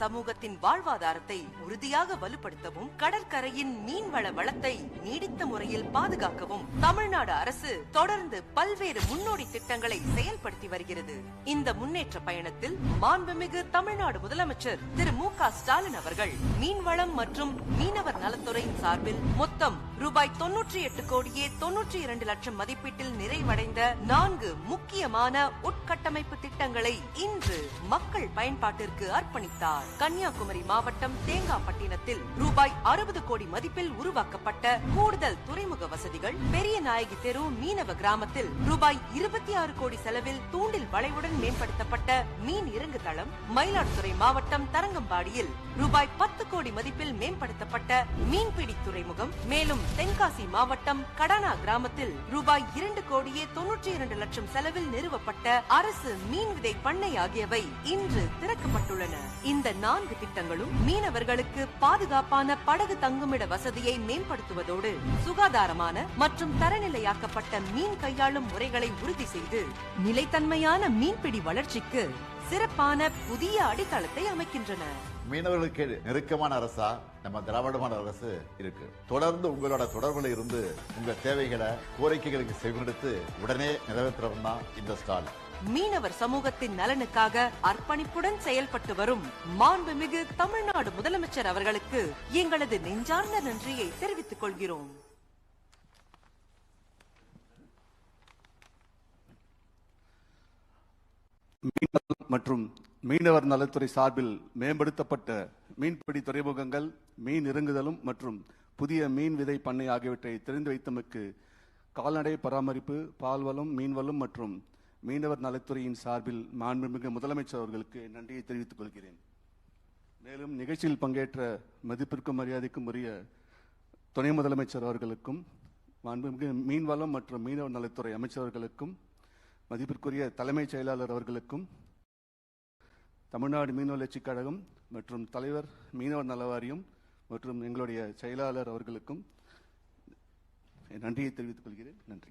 சமூகத்தின் வாழ்வாதாரத்தை உறுதியாக வலுப்படுத்தவும் கடற்கரையின் மீன்வள வளத்தை நீடித்த முறையில் பாதுகாக்கவும் தமிழ்நாடு அரசு தொடர்ந்து பல்வேறு முன்னோடி திட்டங்களை செயல்படுத்தி வருகிறது. இந்த முன்னேற்ற பயணத்தில் மாண்புமிகு தமிழ்நாடு முதலமைச்சர் திரு மு க ஸ்டாலின் அவர்கள் மீன்வளம் மற்றும் மீனவர் நலத்துறையின் சார்பில் மொத்தம் ரூபாய் தொன்னூற்றி எட்டு கோடியே தொன்னூற்றி இரண்டு லட்சம் மதிப்பீட்டில் நிறைவடைந்த நான்கு முக்கியமான உட்கட்டமைப்பு திட்டங்களை இன்று மக்கள் பயன்பாட்டிற்கு அர்ப்பணித்தார். கன்னியாகுமரி மாவட்டம் தேங்காப்பட்டினத்தில் ரூபாய் அறுபது கோடி மதிப்பில் உருவாக்கப்பட்ட கூடுதல் துறைமுக வசதிகள் பெரிய நாயகி தெரு மீனவ கிராமத்தில் ரூபாய் இருபத்தி ஆறு கோடி செலவில் தூண்டில் வளைவுடன் மேம்படுத்தப்பட்ட மீன் இறங்கு தளம் மயிலாடுதுறை மாவட்டம் தரங்கம்பாடியில் ரூபாய் பத்து கோடி மதிப்பில் மேம்படுத்தப்பட்ட மீன்பிடி துறைமுகம். மேலும் தென்காசி மாவட்டம் கடனா கிராமத்தில் ரூபாய் இரண்டு கோடியே தொன்னூற்றி இரண்டு லட்சம் செலவில் நிறுவப்பட்ட அரசு மீன் விதை பண்ணை ஆகியவை இன்று திறக்கப்பட்டுள்ளன. இந்த நான்கு திட்டங்களும் மீனவர்களுக்கு பாதுகாப்பான படகு தங்குமிட வசதியை மேம்படுத்துவதோடு சுகாதாரமான மற்றும் தரநிலையாக்கப்பட்ட மீன் கையாளும் முறைகளை உறுதி செய்து நிலைத்தன்மையான மீன்பிடி வளர்ச்சிக்கு சிறப்பான புதிய அடித்தளத்தை அமைக்கின்றன. மீனவர்களுக்கு நெருக்கமான அரசா நம்ம திராவிடமான அரசு இருக்கு. தொடர்ந்து உங்களோட தொடர்புல இருந்து உங்க தேவைகளை கோரிக்கைகளுக்கு செவிடுத்து உடனே நிறைவேற்றவும் தான் இந்த ஸ்டால் மீனவர் சமூகத்தின் நலனுக்காக அர்ப்பணிப்புடன் செயல்பட்டு வரும் மாண்புமிகு தமிழ்நாடு முதலமைச்சர் அவர்களுக்கு எங்களது நெஞ்சார்ந்த நன்றியை தெரிவித்துக் கொள்கிறோம். மற்றும் மீனவர் நலத்துறை சார்பில் மேம்படுத்தப்பட்ட மீன்பிடி துறைமுகங்கள் மீன் இறங்குதலும் மற்றும் புதிய மீன் விதை பண்ணை ஆகியவற்றை தெரிந்து வைத்தமைக்கு கால்நடை பராமரிப்பு பால்வளம் மீன்வளம் மற்றும் மீனவர் நலத்துறையின் சார்பில் மாண்புமிகு முதலமைச்சர் அவர்களுக்கு நன்றியை தெரிவித்துக் கொள்கிறேன். மேலும் நிகழ்ச்சியில் பங்கேற்ற மதிப்பிற்கும் மரியாதைக்கும் உரிய துணை முதலமைச்சர் அவர்களுக்கும் மாண்புமிகு மீன்வளம் மற்றும் மீனவர் நலத்துறை அமைச்சர்களுக்கும் மதிப்பிற்குரிய தலைமைச் செயலாளர் அவர்களுக்கும் தமிழ்நாடு மீனவ வளர்ச்சிக் கழகம் மற்றும் தலைவர் மீனவர் நல வாரியம் மற்றும் எங்களுடைய செயலாளர் அவர்களுக்கும் நன்றியை தெரிவித்துக் கொள்கிறேன். நன்றி.